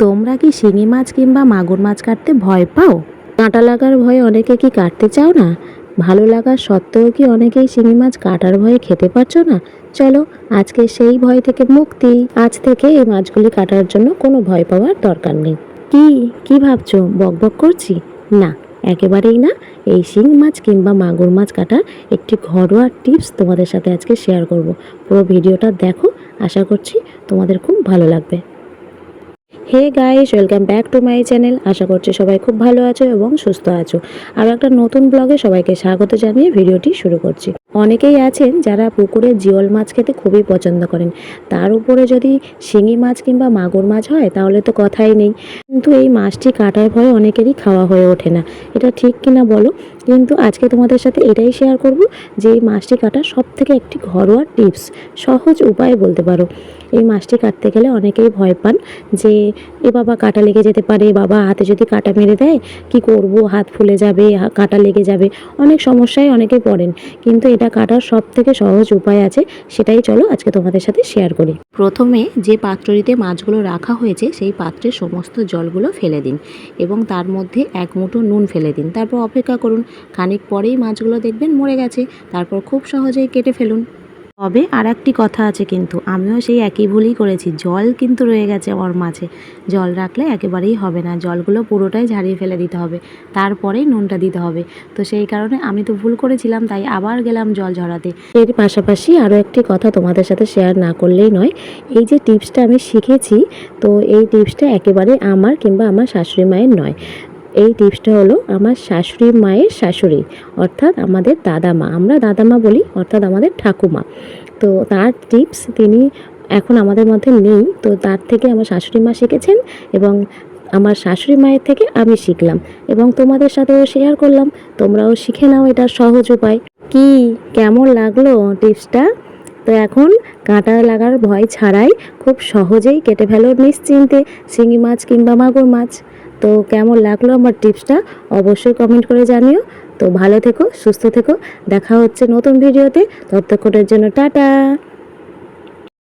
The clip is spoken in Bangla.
তোমরা কি শিঙি মাছ কিংবা মাগুর মাছ কাটতে ভয় পাও? কাঁটা লাগার ভয়ে অনেকে কি কাটতে চাও না? ভালো লাগার সত্ত্বেও কি অনেকেই শিঙি মাছ কাটার ভয়ে খেতে পারছ না? চলো, আজকে সেই ভয় থেকে মুক্তি। আজ থেকে এই মাছগুলি কাটার জন্য কোনো ভয় পাওয়ার দরকার নেই। কি? কি ভাবছ? বকবক করছি? না, একেবারেই না। এই শিং মাছ কিংবা মাগুর মাছ কাটার একটি ঘরোয়া টিপস তোমাদের সাথে আজকে শেয়ার করব। পুরো ভিডিওটা দেখো। আশা করছি তোমাদের খুব ভালো লাগবে। Hey guys welcome back to my channel আশা করছি সবাই খুব ভালো আছো এবং সুস্থ আছো। আর একটা নতুন ব্লগে সবাইকে স্বাগত জানিয়ে ভিডিওটি শুরু করছি। অনেকেই আছেন যারা পুকুরে জিওল মাছ খেতে খুবই পছন্দ করেন। তার উপরে যদি শিঙি মাছ কিংবা মাগুর মাছ হয়, তাহলে তো কথাই নেই। কিন্তু এই মাছটি কাটার ভয়ে অনেকেরই খাওয়া হয়ে ওঠে না। এটা ঠিক কিনা বলো? কিন্তু আজকে তোমাদের সাথে এটাই শেয়ার করব যে এই মাছটি কাটার সব থেকে একটি ঘরোয়া টিপস সহজ উপায় বলতে পারো। এই মাছটি কাটতে গেলে অনেকেই ভয় পান যে, এ বাবা কাটা লেগে যেতে পারে, বাবা হাতে যদি কাটা মেরে দেয়, কি করব? হাত ফুলে যাবে কাটা লেগে যাবে। অনেক সমস্যায় অনেকে পড়েন। কিন্তু এটা কাটার সব থেকে সহজ উপায় আছে, সেটাই চলো আজকে তোমাদের সাথে শেয়ার করি। প্রথমে যে পাত্রটিতে মাছগুলো রাখা হয়েছে, সেই পাত্রের সমস্ত জলগুলো ফেলে দিন এবং তার মধ্যে এক মুঠো নুন ফেলে দিন। তারপর অপেক্ষা করুন, খানিক পরেই মাছগুলো দেখবেন মরে গেছে। তারপর খুব সহজেই কেটে ফেলুন। তবে আর একটি কথা আছে কিন্তু, আমিও সেই একই ভুলই করেছি। জল কিন্তু রয়ে গেছে আমার মাছে জল রাখলে একেবারেই হবে না। জলগুলো পুরোটাই ঝারিয়ে ফেলে দিতে হবে। তারপরেই নুনটা দিতে হবে। তো সেই কারণে আমি তো ভুল করেছিলাম, তাই আবার গেলাম জল ঝরাতে। এর পাশাপাশি আরও একটি কথা তোমাদের সাথে শেয়ার না করলেই নয়। এই যে টিপসটা আমি শিখেছি, তো এই টিপসটা একেবারে আমার কিংবা আমার শাশুড়ি মায়ের নয়। এই টিপসটা হলো আমার শাশুড়ি মায়ের শাশুড়ি, অর্থাৎ আমাদের দাদা মা আমরা দাদা মা বলি, অর্থাৎ আমাদের ঠাকুমা। তো তার টিপস তিনি এখন আমাদের মধ্যে নেই। তো তার থেকে আমার শাশুড়ি মা শিখেছেন এবং আমার শাশুড়ি মায়ের থেকে আমি শিখলাম এবং তোমাদের সাথেও শেয়ার করলাম। তোমরাও শিখে নাও এটা সহজ উপায়। কি, কেমন লাগল টিপসটা? তো এখন কাঁটা লাগার ভয় ছাড়াই খুব সহজেই কেটে ফেলো নিশ্চিন্তে। শিঙি মাছ কিংবা মাগুর মাছ। তো কেমন লাগল আমার টিপসটা অবশ্যই কমেন্ট করে জানিও। তো ভালো থেকো, সুস্থ থেকো, দেখা হচ্ছে নতুন ভিডিওতে। ততক্ষণের জন্য টাটা।